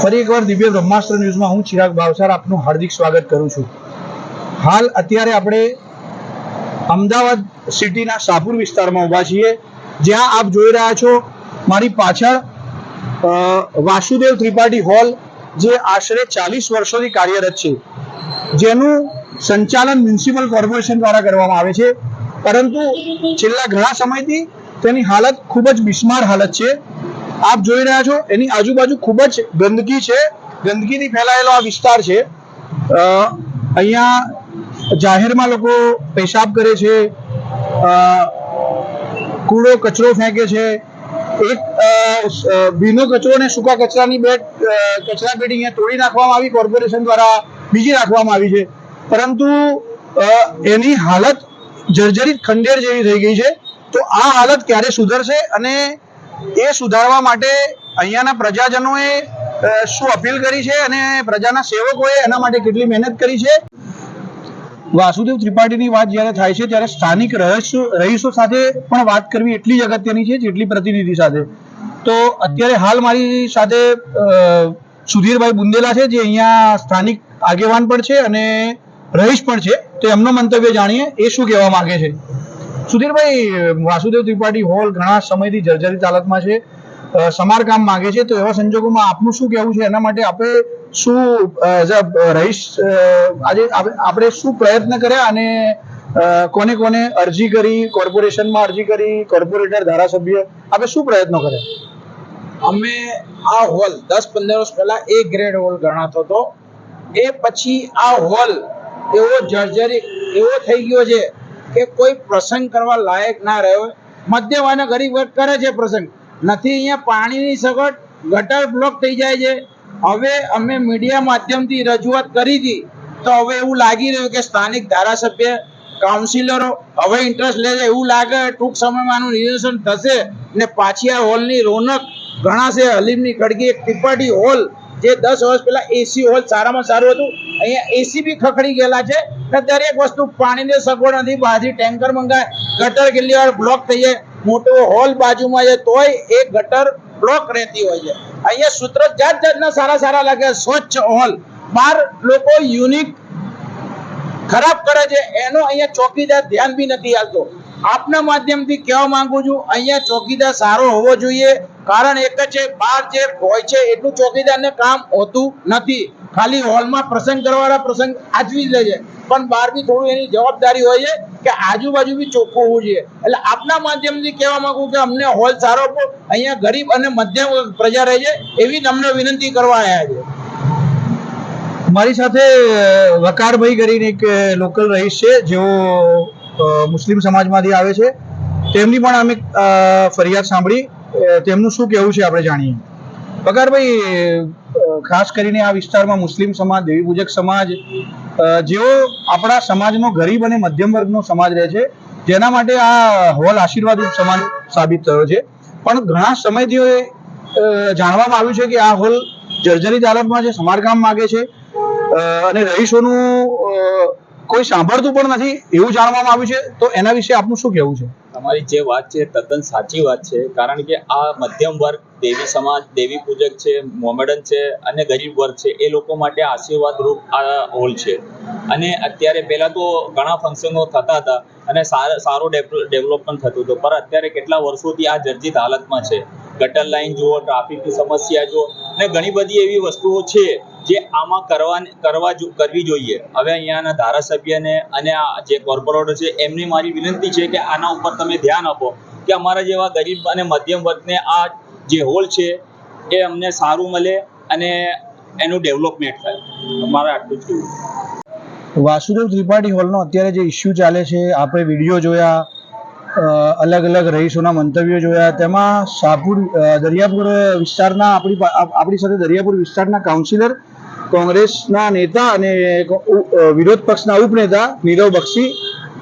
ફરી એકવાર દિવ્ય બ્રહ્માસ્ત્ર ન્યૂઝમાં હું ચિરાગ ભાવસાર આપનું હાર્દિક સ્વાગત કરું છું. હાલ અત્યારે આપણે અમદાવાદ સિટીના શાહપુર વિસ્તારમાં ઊભા છીએ. જ્યાં આપ જોઈ રહ્યા છો મારી પાછળ વાસુદેવ ત્રિપાઠી હોલ, જે આશરે ચાલીસ વર્ષોથી કાર્યરત છે. જેનું સંચાલન મ્યુનિસિપલ કોર્પોરેશન દ્વારા કરવામાં આવે છે. પરંતુ છેલ્લા ઘણા સમયથી તેની હાલત ખૂબ જ બિસ્માર હાલત છે. આપ જોઈ રહ્યા છો, એની આજુબાજુ ખૂબ જ ગંદકી છે. ગંદકીથી ફેલાયેલો આ વિસ્તાર છે. અહીંયા જાહેરમાં લોકો પેશાબ કરે છે. કૂડો, કચરો ફેંકે છે. એક ભીનો કચરો અને સૂકા કચરાની બે કચરા પેટી અહીંયા તોડી નાખવામાં આવી, કોર્પોરેશન દ્વારા બીજી રાખવામાં આવી છે. પરંતુ એની હાલત જર્જરિત ખંડેર જેવી થઈ ગઈ છે. તો આ હાલત ક્યારે સુધરશે અને એ સુધારવા માટે અહીંયાના પ્રજાજનોએ શું અપીલ કરી છે અને પ્રજાના સેવકોએ એના માટે કેટલી મહેનત કરી છે? વાસુદેવ ત્રિપાઠીની વાત જ્યારે થાય છે, ત્યારે સ્થાનિક રહીશો સાથે પણ વાત કરવી એટલી જ અગત્યની છે જેટલી પ્રતિનિધિ સાથે. તો અત્યારે હાલ મારી સાથે સુધીરભાઈ બુંદેલા છે, જે અહીંયા સ્થાનિક આગેવાન પણ છે અને રહીશ પણ છે. તો એમનો મંતવ્ય જાણીએ, એ શું કહેવા માંગે છે? સુધીરભાઈ, વાસુદેવ ત્રિપાઠી હોલ ઘણા સમયથી જર્જરિત હાલતમાં છે. સમારકામ માંગે છે. તો એવા સંજોગોમાં આપનું શું કહેવું છે? એના માટે આપણે શું રહીશ આજે આપણે શું પ્રયત્ન કર્યા અને કોને કોને અરજી કરી, કોર્પોરેશનમાં અરજી કરી, કોર્પોરેટર, ધારાસભ્ય આપણે શું પ્રયત્નો કર્યા? અમે આ હોલ દસ પંદર વર્ષ પહેલા એ ગ્રેડ હોલ ગણાતો હતો. એ પછી આ હોલ એવો જર્જરી, એવો થઈ ગયો છે કે કોઈ પ્રસંગ કરવા લાયક ના રહ્યો. મધ્યમ ગરીબ વર્ગ કરે છે પ્રસંગ. નથી, અહીંયા પાણીની સગવડ ગટર બ્લોક થઈ જાય છે. હવે અમે મીડિયા માધ્યમથી રજૂઆત કરી હતી. તો હવે એવું લાગી રહ્યું કે સ્થાનિક ધારાસભ્ય કાઉન્સિલરો હવે ઇન્ટરેસ્ટ લે છે. એવું લાગે ટૂંક સમયમાં આનું નિરસન થશે ને પાછી આ હોલની રોનક ગણાશે. હલીમની કડગી એક ત્રિપાઠી હોલ જે દસ વર્ષ પહેલા એસી હોલ સારામાં સારું હતું. અહીંયા એસી બી ખખડી ગયેલા છે. દરેક વસ્તુ પાણીની સગવડ નથી, બહારથી ટેન્કર મંગાય, ગટર કેટલી બ્લોક થઈ જાય, મોટો હોલ બાજુમાં છે તોય એ ગટર બ્લોક રહેતી હોય છે. અહીંયા સૂત્ર જાત જાતના સારા સારા લાગે, સ્વચ્છ હોલ બાર લોકો યુનિક ખરાબ કરે છે, એનો અહીંયા ચોકીદાર ધ્યાન બી નથી આવતો આપના માધ્યમથી કહેવા માંગુ છું, અહીંયા ચોકીદાર સારો હોવો જોઈએ, કારણ એક જ છે, બાર જે હોય છે, એટલું ચોકીદારને કામ હોતું નથી. ખાલી હોલમાં પ્રસંગ કરવાના પ્રસંગ આજવી લે છે. પણ બહાર બી થોડું એની જવાબદારી હોય છે કે આજુબાજુ બી ચોખ્ખું હોવું જોઈએ. એટલે આપના માધ્યમથી કહેવા માંગુ કે અમને હોલ સારો આપો, અહીંયા ગરીબ અને મધ્યમ પ્રજા રહે છે, એવી તમને વિનંતી કરવા આવ્યા છે. મારી સાથે વકારભાઈ કરીને એક લોકલ રહીશ છે, જેઓ મુસ્લિમ સમાજમાંથી આવે છે. તેમની પણ અમે ફરિયાદ સાંભળી તેમનું શું કહેવું છે આપણે જાણીએ. વકારભાઈ ખાસ કરીને આ વિસ્તારમાં મુસ્લિમ સમાજ દેવી પૂજક સમાજ જેઓ આપણા સમાજનો ગરીબ અને મધ્યમ વર્ગનો સમાજ રહે છે તેના માટે આ હોલ આશીર્વાદરૂપ સમાજ સાબિત થયો છે. પણ ઘણા સમયથી જાણવામાં આવ્યું છે કે આ હોલ જર્જરિત હાલતમાં છે સમારકામ માગે છે અને રહીશોનું કોઈ સાંભળતું પણ નથી એવું જાણવામાં આવ્યું છે. તો એના વિશે આપનું શું કહેવું છે? તમારી જે વાત છે તદ્દન સાચી વાત છે, કારણ કે આ મધ્યમ વર્ગ દેવી સમાજ, દેવી પૂજક છે, મોમેડન છે અને ગરીબ વર્ગ છે, એ લોકો માટે આશીર્વાદરૂપ આ હોલ છે. અને અત્યારે પહેલાં તો ઘણા ફંક્શનો થતા હતા અને સારો ડેવલપમેન્ટ થતું હતું. પણ અત્યારે કેટલા વર્ષોથી આ જર્જિત હાલતમાં છે. ગટર લાઇન જુઓ, ટ્રાફિકની સમસ્યા જુઓ, અને ઘણી બધી એવી વસ્તુઓ છે જે આમાં કરવા કરવા કરવી જોઈએ. હવે અહીંયાના ધારાસભ્યને અને આ જે કોર્પોરેટર છે, એમની મારી વિનંતી છે કે આના ઉપર તમે ધ્યાન આપો કે અમારા જેવા ગરીબ અને મધ્યમ વર્ગને આ જે હોલ છે, એ અમને સારું મળે અને એનું ડેવલપમેન્ટ થાય. અમારે આટલું જ કહેવું વાસુદેવ ત્રિપાઠી હોલનો અત્યારે જે ઇસ્યુ ચાલે છે, આપણે વીડિયો જોયા અલગ અલગ રહીશોના મંતવ્યો જોયા, તેમાં શાહપુર દરિયાપુર વિસ્તારના આપણી આપણી સાથે દરિયાપુર વિસ્તારના કાઉન્સિલર કોંગ્રેસના નેતા અને વિરોધ પક્ષના ઉપનેતા નીરવ બક્ષી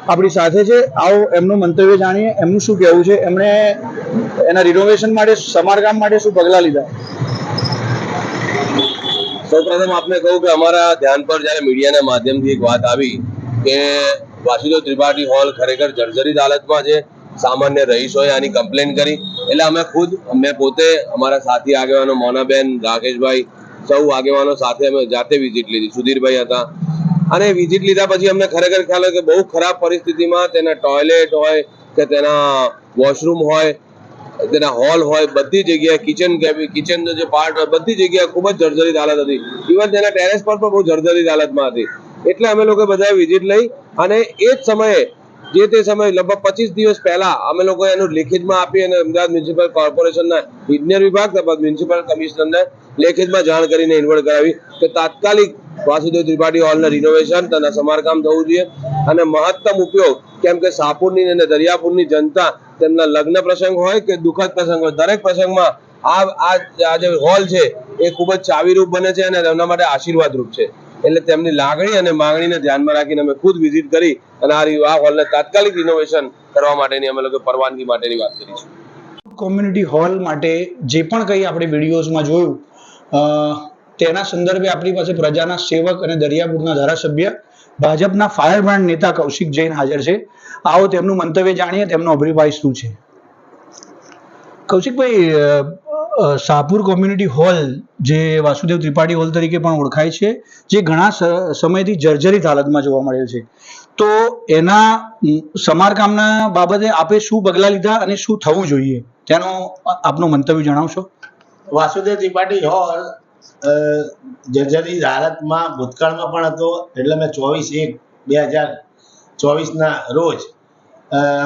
આપણી સાથે છે. આવો એમનું મંતવ્ય જાણીએ. એમનું શું કહેવું છે? એમણે એના રિનોવેશન માટે, સમારકામ માટે શું પગલાં લીધા? સૌપ્રથમ આપને કહું કે અમારા ધ્યાન પર જ્યારે મીડિયાના માધ્યમથી એક વાત આવી કે વાસુદેવ ત્રિપાઠી હોલ ખરેખર જર્જરિત હાલતમાં છે. સામાન્ય રહીશોએ આની કમ્પ્લેન કરી. એટલે અમે ખુદ અમે પોતે, અમારા સાથી આગેવાનો મોનાબેન, રાકેશભાઈ, સૌ આગેવાનો સાથે અમે જાતે વિઝિટ લીધી. સુધીરભાઈ હતા અને વિઝિટ લીધા પછી અમને ખરેખર ખ્યાલ આવ્યો કે બહુ ખરાબ પરિસ્થિતિમાં તેના ટોયલેટ હોય કે તેના વોશરૂમ હોય, તેના હોલ હોય, બધી જગ્યાએ કિચન કિચનનો જે પાર્ટ હોય, બધી જગ્યાએ ખૂબ જ જર્જરિત હાલત હતી. ઇવન તેના ટેરેસ પર પણ બહુ જર્જરિત હાલતમાં હતી. એટલે અમે લોકો બધાએ વિઝિટ લઈ અને એ જ સમયે જે તે સમયે લગભગ પચીસ દિવસ પહેલા અમે લોકો એનું લેખિતમાં આપી અને અમદાવાદ મ્યુનિસિપલ કોર્પોરેશનના ઇજનેર વિભાગ તથા મ્યુનિસિપલ કમિશનરને લેખિતમાં જાણ કરીને ઇન્વોલ્વ કરાવી કે તાત્કાલિક વાસુદેવ ત્રિપાઠી હોલના રિનોવેશન તેના સમારકામ થવું જોઈએ અને મહત્તમ ઉપયોગ, કેમ કે સાપુરની અને દરિયાપુરની જનતા તેમના લગ્ન પ્રસંગ હોય કે દુઃખદ પ્રસંગ હોય, દરેક પ્રસંગમાં આ આ જે હોલ છે એ ખૂબ જ ચાવીરૂપ બને છે અને તેમના માટે આશીર્વાદરૂપ છે. એટલે તેમની લાગણી અને માંગણીને ધ્યાનમાં રાખીને અમે ખુદ વિઝિટ કરી અને આ આ હોલને તાત્કાલિક રિનોવેશન કરવા માટેની અમે લોકો પરવાનગી માટેની વાત કરી છે. કોમ્યુનિટી હોલ માટે જે પણ કંઈ આપણે વિડીયોઝમાં જોયું તેના સંદર્ભે આપણી પાસે પ્રજાના સેવક અને દરિયાપુરના ધારાસભ્ય, ભાજપના ફાયર બ્રાન્ડ નેતા કૌશિક જૈન હાજર છે. આવો તેમનું મંતવ્ય જાણીએ, તેમનો અભિપ્રાય શું છે? કૌશિકભાઈ શાહપુર કોમ્યુનિટી હોલ જે વાસુદેવ ત્રિપાઠી હોલ તરીકે પણ ઓળખાય છે, જે ઘણા સમયથી જર્જરિત હાલતમાં જોવા મળેલ છે. તો એના સમારકામના બાબતે આપે શું પગલાં લીધા અને શું થવું જોઈએ? તેનો આપનું મંતવ્ય જણાવશો. વાસુદેવ ત્રિપાઠી હોલ જર્જરી હાલતમાં ભૂતકાળમાં પણ હતો, એટલે મેં ચોવીસ એક બે હજાર ચોવીસના રોજ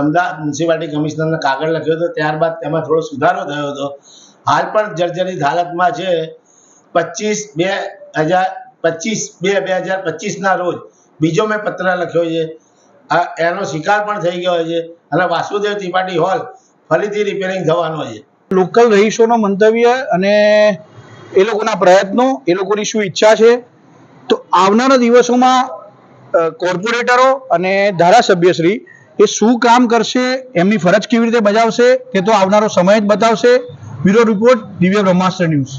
અમદાવાદ મ્યુનિસિપાલિટી કમિશનરને કાગળ લખ્યો હતો. ત્યારબાદ તેમાં થોડો સુધારો થયો હતો. હાલ પણ જર્જરિત હાલતમાં છે. પચીસ બે હજાર પચીસ બે બે હજાર પચીસના રોજ બીજો મેં પત્ર લખ્યો છે. આ એનો શિકાર પણ થઈ ગયો છે અને વાસુદેવ ત્રિપાઠી હોલ ફરીથી રિપેરિંગ થવાનો છે. લોકલ રહીશોનો મંતવ્ય અને એ લોકોના પ્રયત્નો, એ લોકોની શું ઈચ્છા છે? તો આવનારા દિવસોમાં કોર્પોરેટરો અને ધારાસભ્યશ્રી એ શું કામ કરશે, એમની ફરજ કેવી રીતે બજાવશે, તે તો આવનારો સમય જ બતાવશે. બ્યુરો રિપોર્ટ દિવ્ય બ્રહ્માસ્ત્ર ન્યૂઝ